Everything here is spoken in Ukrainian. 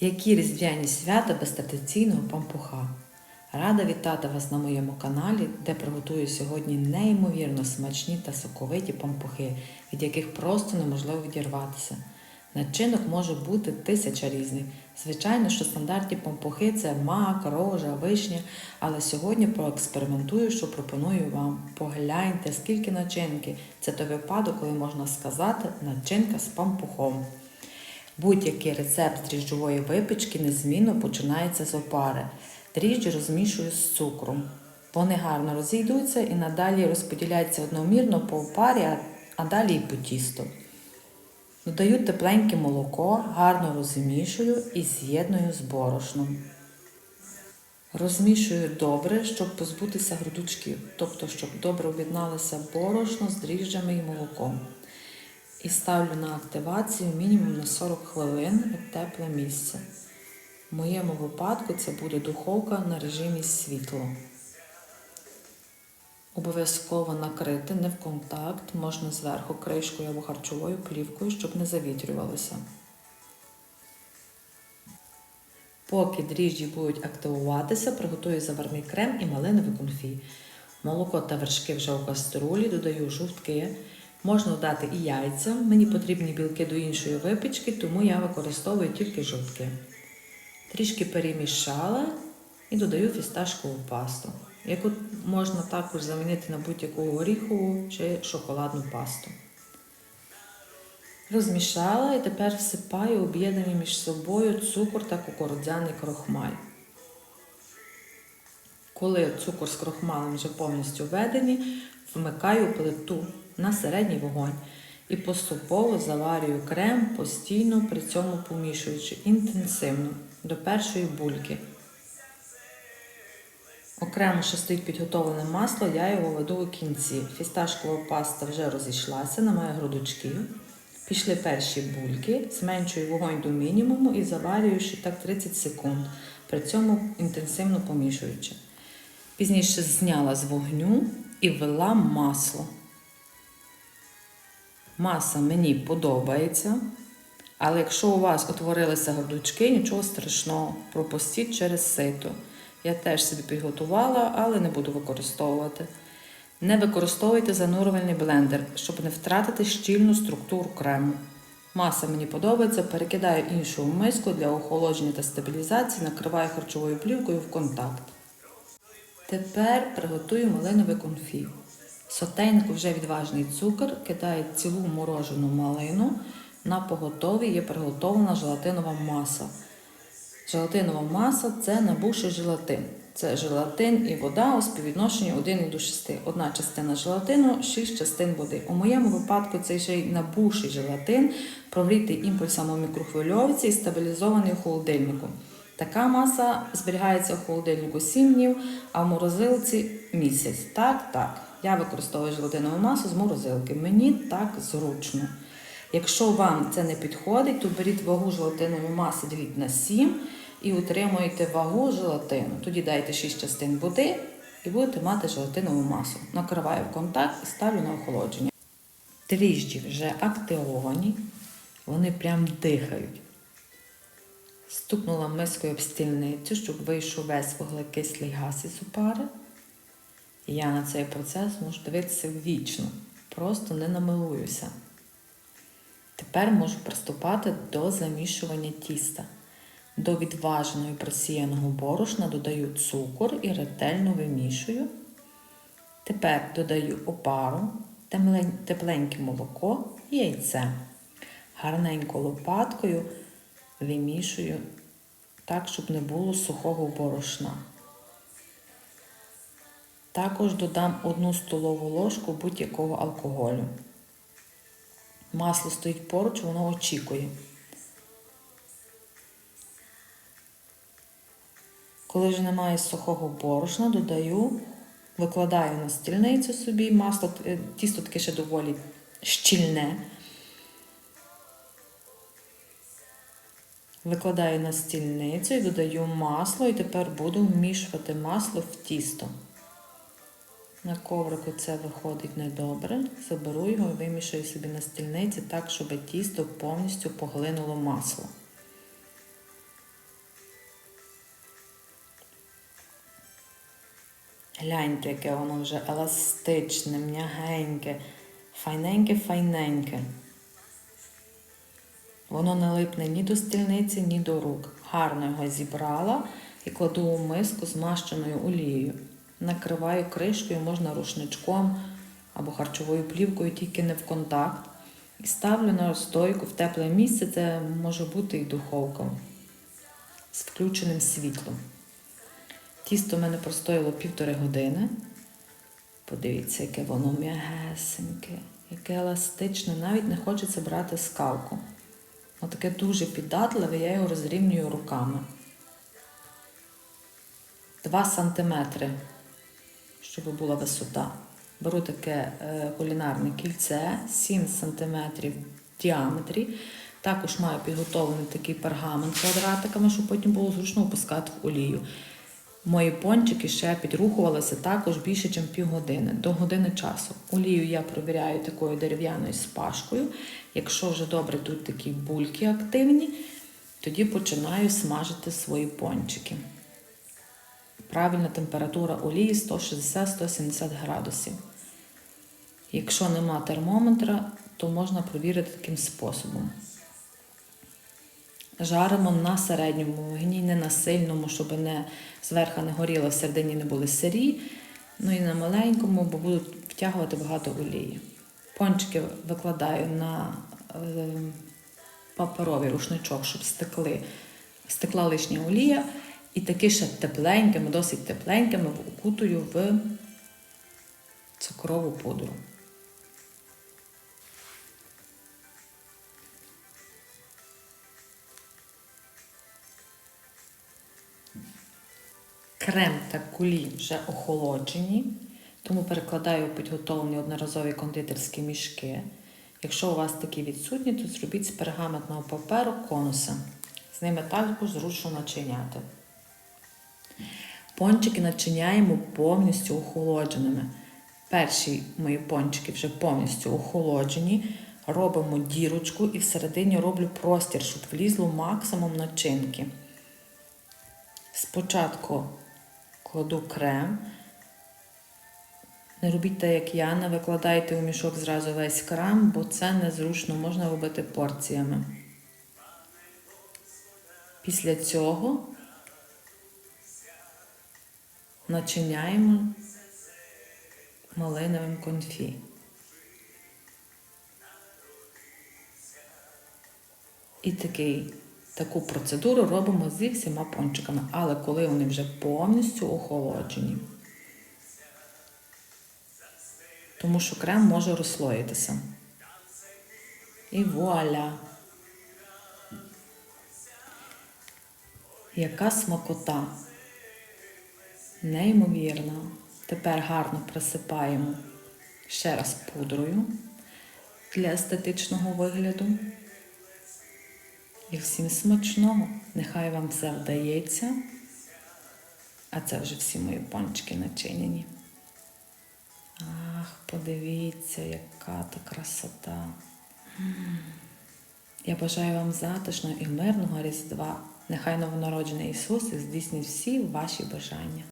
Які різдвяні свята без традиційного пампуха? Рада вітати вас на моєму каналі, де приготую сьогодні неймовірно смачні та соковиті пампухи, від яких просто неможливо відірватися. Начинок може бути тисяча різних. Звичайно, що стандартні пампухи це мак, рожа, вишня, але сьогодні проекспериментую, що пропоную вам. Погляньте, скільки начинки. Це той випадок, коли можна сказати начинка з пампухом. Будь-який рецепт дріжджової випічки незмінно починається з опари. Дріжджі розмішую з цукром. Вони гарно розійдуться і надалі розподіляються одномірно по опарі, а далі і по тісту. Додаю тепленьке молоко, гарно розмішую і з'єдную з борошном. Розмішую добре, щоб позбутися грудочків, тобто, щоб добре об'єдналося борошно з дріжджами і молоком. І ставлю на активацію мінімум на 40 хвилин в тепле місце. В моєму випадку це буде духовка на режимі світло. Обов'язково накрити не в контакт, можна зверху кришкою або харчовою плівкою, щоб не завітрювалося. Поки дріжджі будуть активуватися, приготую заварний крем і малиновий конфі. Молоко та вершки вже у каструлі, додаю жовтки. Можна додати і яйця. Мені потрібні білки до іншої випічки, тому я використовую тільки жовтки. Трішки перемішала і додаю фісташкову пасту, яку можна також замінити на будь-яку горіхову чи шоколадну пасту. Розмішала і тепер всипаю об'єднані між собою цукор та кукурудзяний крохмаль. Коли цукор з крохмалем вже повністю введені, вмикаю плиту на середній вогонь і поступово заварюю крем, постійно при цьому помішуючи інтенсивно до першої бульки. Окремо ще стоїть підготовлене масло, я його веду у кінці. Фісташкова паста вже розійшлася, немає грудочків. Пішли перші бульки, зменшую вогонь до мінімуму і заварюю ще так 30 секунд, при цьому інтенсивно помішуючи. Пізніше зняла з вогню і ввела масло. Маса мені подобається, але якщо у вас утворилися грудочки, нічого страшного, пропустіть через сито. Я теж собі підготувала, але не буду використовувати. Не використовуйте занурювальний блендер, щоб не втратити щільну структуру крему. Маса мені подобається, перекидаю іншу в миску для охолодження та стабілізації, накриваю харчовою плівкою в контакт. Тепер приготую малинове конфі. В вже відважний цукор, кидаю цілу морожену малину. На поготові є приготовлена желатинова маса. Желатинова маса це набувший желатин. Це желатин і вода у співвідношенні 1 до 6. Одна частина желатину, 6 частин води. У моєму випадку цей ще й набувший желатин, прогрітий імпульсом у мікрохвильовці і стабілізований у холодильнику. Така маса зберігається у холодильнику 7 днів, а в морозилці місяць. Так, так. Я використовую желатинову масу з морозилки. Мені так зручно. Якщо вам це не підходить, то беріть вагу желатинової маси, діліть на 7 і утримуєте вагу желатину. Тоді дайте 6 частин води і будете мати желатинову масу. Накриваю в контакт і ставлю на охолодження. Дріжджі вже активовані, вони прям дихають. Стукнула мискою об стільницю, щоб вийшов весь вуглекислий газ із опари. І я на цей процес можу дивитися вічно, просто не намилуюся. Тепер можу приступати до замішування тіста. До відваженого і просіяного борошна додаю цукор і ретельно вимішую. Тепер додаю опару, тепленьке молоко і яйце. Гарненько лопаткою вимішую так, щоб не було сухого борошна. Також додам одну столову ложку будь-якого алкоголю. Масло стоїть поруч, воно очікує. Коли вже немає сухого борошна, додаю, викладаю на стільницю собі, масло, е, тісто таке ще доволі щільне. Викладаю на стільницю і додаю масло, і тепер буду вмішувати масло в тісто. На коврику це виходить недобре. Заберу його і вимішаю собі на стільниці так, щоб тісто повністю поглинуло масло. Гляньте, яке воно вже еластичне, м'ягеньке, файненьке-файненьке. Воно не липне ні до стільниці, ні до рук. Гарно його зібрала і кладу у миску з мащеною олією. Накриваю кришкою, можна рушничком або харчовою плівкою, тільки не в контакт. І ставлю на розстойку в тепле місце, це може бути і духовка з включеним світлом. Тісто в мене простояло півтори години. Подивіться, яке воно м'ягесеньке, яке еластичне, навіть не хочеться брати скалку. Отаке дуже піддатливе, я його розрівнюю руками. 2 сантиметри, щоб була висота. Беру таке е, кулінарне кільце 7 сантиметрів в діаметрі. Також маю підготовлений такий пергамент квадратиками, щоб потім було зручно опускати в олію. Мої пончики ще підрухувалися також більше, ніж півгодини, до години часу. Олію я провіряю такою дерев'яною спашкою. Якщо вже добре тут такі бульки активні, тоді починаю смажити свої пончики. Правильна температура олії 160-170 градусів. Якщо нема термометра, то можна провірити таким способом. Жаримо на середньому вогні, не на сильному, щоб не зверху не горіло, всередині не були сирі. Ну і на маленькому, бо будуть втягувати багато олії. Пончики викладаю на е, паперовий рушничок, щоб стекли, стекла лишня олія. І таки ще тепленькими, досить тепленькими укутую в цукрову пудру. Крем та кулі вже охолоджені, тому перекладаю у підготовлені одноразові кондитерські мішки. Якщо у вас такі відсутні, то зробіть з пергаментного паперу конуси. З ними також зручно начиняти. Пончики начиняємо повністю охолодженими. Перші мої пончики вже повністю охолоджені. Робимо дірочку і всередині роблю простір, щоб влізло максимум начинки. Спочатку кладу крем. Не робіть так, як я, не викладайте у мішок зразу весь крем, бо це незручно, можна робити порціями. Після цього начиняємо малиновим конфі. І такий, таку процедуру робимо зі всіма пончиками, але коли вони вже повністю охолоджені. Тому що крем може розслоїтися. І вуаля! Яка смакота! Неймовірно. Тепер гарно присипаємо ще раз пудрою для естетичного вигляду. І всім смачного. Нехай вам все вдається. А це вже всі мої пончики начинені. Ах, подивіться, яка то красота. Я бажаю вам затишного і мирного Різдва. Нехай новонароджений Ісус здійснить всі ваші бажання.